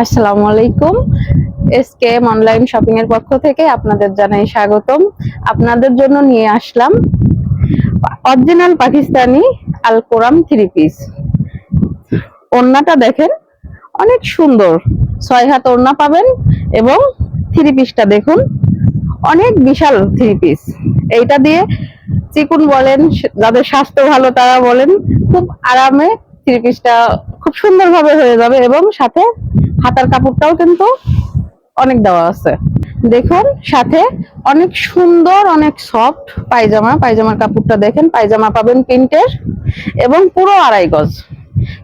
আসসালামু আলাইকুম। SKM online shopping এর পক্ষ থেকে আপনাদের জানাই স্বাগতম। আপনাদের জন্য নিয়ে আসলাম original Pakistani Al Karam three piece ওড়নাটা দেখেন, অনেক সুন্দর। ছয় হাত ওড়না পাবেন এবং থ্রি পিসটা দেখুন, অনেক বিশাল থ্রি পিস এইটা দিয়ে চিকুন বলেন, যাদের স্বাস্থ্য ভালো তারা বলেন, খুব আরামে থ্রি পিসটা খুব সুন্দরভাবে হয়ে যাবে এবং সাথে হাতার কাপড়টাও কিন্তু অনেক দেওয়া আছে। দেখুন, সাথে অনেক সুন্দর, অনেক সফট পায়জামা, পায়জামার কাপড়টা দেখেন, পায়জামা পাবেন প্রিন্টের এবং পুরো আড়াই গজ।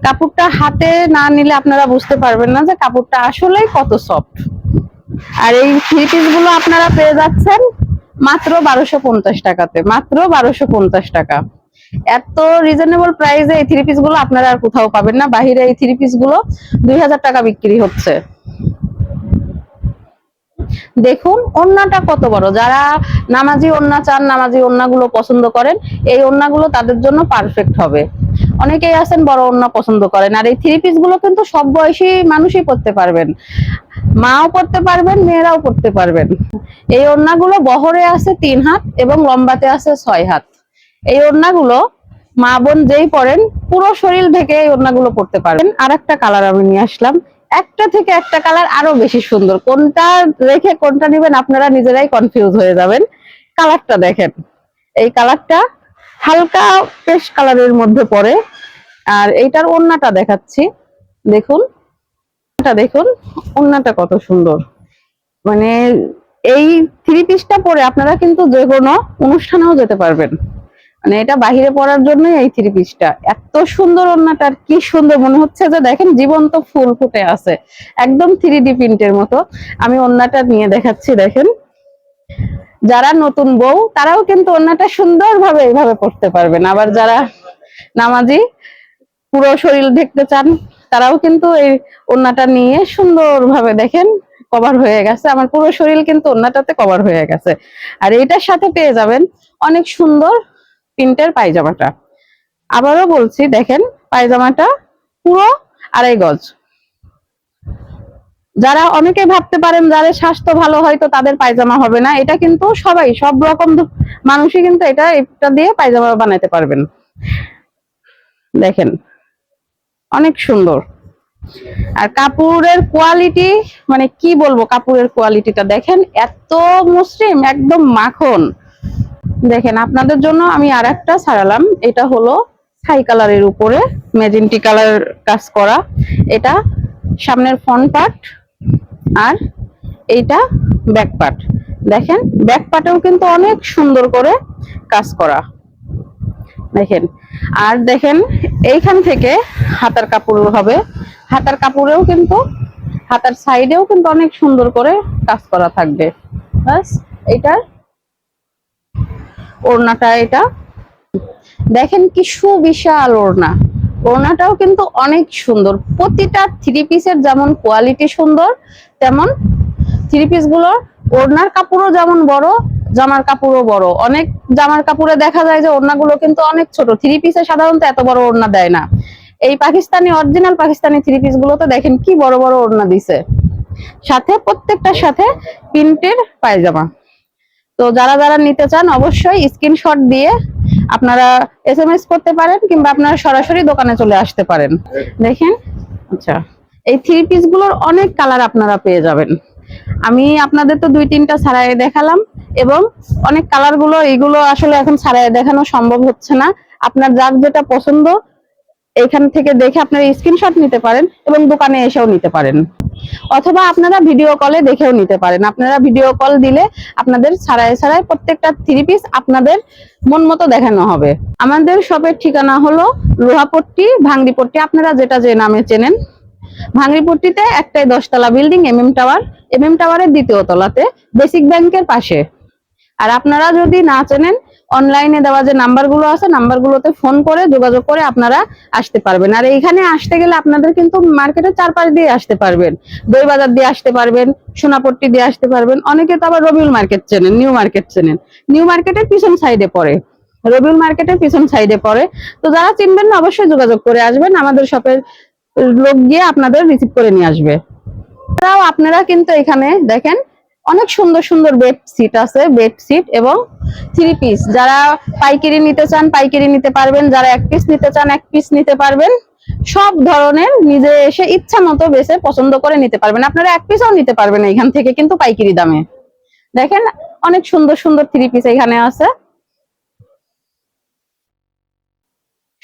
কাপড়টা হাতে না নিলে আপনারা বুঝতে পারবেন না যে কাপড়টা আসলেই কত সফট আর এই থ্রি পিসগুলো আপনারা পেয়ে যাচ্ছেন মাত্র বারোশো পঞ্চাশ টাকাতে, মাত্র বারোশো পঞ্চাশ টাকা। এত রিজনেবল প্রাইসে এই থ্রি পিসগুলো আপনারা আর কোথাও পাবেন না। বাহিরে এই থ্রি পিসগুলো দুই হাজার টাকা বিক্রি হচ্ছে। দেখুন ওন্নাটা কত বড়। যারা নামাজি ওন্না চান, নামাজি ওন্নাগুলো পছন্দ করেন, এই ওন্নাগুলো তাদের জন্য পারফেক্ট হবে। অনেকেই আছেন বড় ওন্না পছন্দ করেন। আর এই থ্রি পিসগুলো কিন্তু সব বয়সী মানুষই পড়তে পারবেন। মাও পড়তে পারবেন, মেয়েরাও পড়তে পারবেন। এই ওড়নাগুলো বহরে আছে তিন হাত এবং লম্বাতে আছে ছয় হাত। এই ওড়নাগুলো মা বোন যেই পরেন, পুরো শরীর ঢেকে এই ওড়নাগুলো পড়তে পারবেন। আর একটা কালার আমি নিয়ে আসলাম। একটা থেকে একটা কালার আরও বেশি সুন্দর। কোনটা রেখে কোনটা নেবেন আপনারা নিজেরাই কনফিউজ হয়ে যাবেন। কালারটা দেখেন। এই কালারটা হালকা পেশ কালারের মধ্যে পড়ে আর এইটার ওড়নাটা দেখাচ্ছি। দেখুন। দেখুন। ওড়নাটা কত সুন্দর। মানে এই থ্রি পিসটা পরে আপনারা কিন্তু যে কোনো অনুষ্ঠানেও যেতে পারবেন। মানে এটা বাহিরে পরার জন্য এই থ্রি পিসটা এত সুন্দর ওড়নাটা, আর কি সুন্দর মনে হচ্ছে যে দেখেন, জীবন্ত ফুল ফুটে আছে। একদম থ্রি ডি প্রিন্টের মতো। আমি ওড়নাটা নিয়ে দেখাচ্ছি, দেখেন। যারা নতুন বউ, তারাও কিন্তু ওড়নাটা সুন্দরভাবে এইভাবে পড়তে পারবেন। আবার যারা নামাজি, পুরো শরীর দেখতে চান, তারাও কিন্তু এই ওড়নাটা নিয়ে সুন্দরভাবে দেখেন কভার হয়ে গেছে। আমার পুরো শরীর কিন্তু ওড়নাটাতে কভার হয়ে গেছে। আর এইটার সাথে পেয়ে যাবেন অনেক সুন্দর প্রিন্টের পায়জামাটা। আবারও বলছি, দেখেন, পায়জামাটা পুরো আড়াই গজ। যারা অনেকে ভাবতে পারেন যাদের স্বাস্থ্য ভালো হয়তো তাদের পায়জামা হবে না। এটা কিন্তু সবাই, সব রকম মানুষই কিন্তু এটা এটা দিয়ে পায়জামা বানাতে পারবেন। দেখেন, অনেক সুন্দর। আর কাপড়ের কোয়ালিটি মানে কি বলব, কাপড়ের কোয়ালিটিটা দেখেন, এত মসৃণ, একদম মাখন। দেখেন, আপনাদের জন্য আমি আর একটা ছাড়ালাম। এটা হলো ছাই কালারের উপরে, মেজেন্টি কালার কাজ করা। এটা সামনের ফ্রন্ট পার্ট আর এইটা ব্যাক পার্ট দেখেন ব্যাক পার্টেও কিন্তু অনেক সুন্দর করে কাজ করা। দেখেন, আর দেখেন, এইখান থেকে হাতার কাপড় হবে। হাতার কাপড়েও কিন্তু, হাতার সাইডেও কিন্তু অনেক সুন্দর করে কাজ করা থাকবে। বাস এইটার ওড়নাটা এটা। দেখেন কি সুবিশাল ওড়না। ওড়নাটাও কিন্তু অনেক সুন্দর। প্রতিটা থ্রি পিসের যেমন কোয়ালিটি সুন্দর, তেমন থ্রি পিসগুলোর ওড়নার কাপড়ও যেমন বড়, জামার কাপড়ও বড়। অনেক জামার কাপড়ে দেখা যায় যে ওড়নাগুলো কিন্তু অনেক ছোট। থ্রি পিসে সাধারণত এত বড় ওড়না দেয় না। এই Pakistani original Pakistani three piece দেখেন কি বড় বড় ওড়না দিছে। সাথে, প্রত্যেকটার সাথে প্রিন্টের পায়জামা। তো যারা যারা নিতে চান অবশ্যই স্ক্রিনশট দিয়ে আপনারা এস এম এস করতে পারেন কিংবা আপনারা সরাসরি দোকানে চলে আসতে পারেন। দেখেন আচ্ছা এই থ্রি পিসগুলোর অনেক কালার আপনারা পেয়ে যাবেন। আমি আপনাদের তো দুই তিনটা ছাড়াই দেখালাম এবং অনেক কালারগুলো এইগুলো আসলে এখন ছাড়াই দেখানো সম্ভব হচ্ছে না। আপনার যার যেটা পছন্দ, এখান থেকে দেখে আপনারা স্ক্রিনশট নিতে পারেন এবং দোকানে এসেও নিতে পারেন। অথবা আপনারা ভিডিও কলে দেখেও নিতে পারেন। আপনারা ভিডিও কল দিলে আপনাদের ছাড়াই ছাড়াই প্রত্যেকটা থ্রি পিস আপনাদের মন মতো দেখানো হবে। আমাদের শপের ঠিকানা হলো লোহাপট্টি, ভাঙ্গিপট্টি, আপনারা যেটা যে নামে চেনেন। ভাঙ্গিপট্টিতে একটাই দশতলা building M M tower M M টাওয়ারের দ্বিতীয় তলাতে বেসিক ব্যাংকের পাশে। আর আপনারা যদি না চেনেন অনলাইনে দেওয়া যে নাম্বারগুলো আছে নাম্বারগুলোতে ফোন করে যোগাযোগ করে আপনারা আসতে পারবেন। আর এইখানে আসতে গেলে আপনাদের কিন্তু মার্কেটের চারপাশ দিয়ে আসতে পারবেন। দই বাজার দিয়ে আসতে পারবেন, সোনাপট্টি দিয়ে আসতে পারবেন। অনেকে তো আবার রবিউল মার্কেট চেনেন, নিউ মার্কেট চেনেন। নিউ মার্কেটের পিছন সাইডে পড়ে। রবিউল মার্কেটের পিছন সাইডে পড়ে। তো যারা চিনবেন না, অবশ্যই যোগাযোগ করে আসবেন। আমাদের শপের লোক গিয়ে আপনাদের রিসিভ করে নিয়ে আসবে। এছাড়াও আপনারা কিন্তু এখানে দেখেন, অনেক সুন্দর সুন্দর বেডশিট আছে বেডশিট এবং থ্রি পিস। যারা পাইকারি নিতে চান, পাইকারি নিতে পারবেন। যারা এক পিস নিতে চান, এক পিস নিতে পারবেন। সব ধরনের নিজে এসে ইচ্ছা মতো বেছে পছন্দ করে নিতে পারবেন। আপনারা এক পিসও নিতে পারবেন এখান থেকে, কিন্তু পাইকারি দামে। দেখেন, অনেক সুন্দর সুন্দর থ্রি পিস এখানে আছে।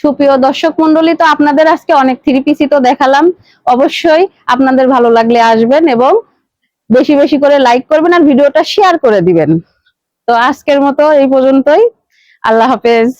সুপ্রিয় দর্শক মন্ডলী তো আপনাদের আজকে অনেক থ্রি পিসই তো দেখালাম। অবশ্যই আপনাদের ভালো লাগলে আসবেন এবং বেশি বেশি করে লাইক করবেন আর ভিডিওটা শেয়ার করে দিবেন। তো আজকের মতো এই পর্যন্তই। আল্লাহ হাফেজ।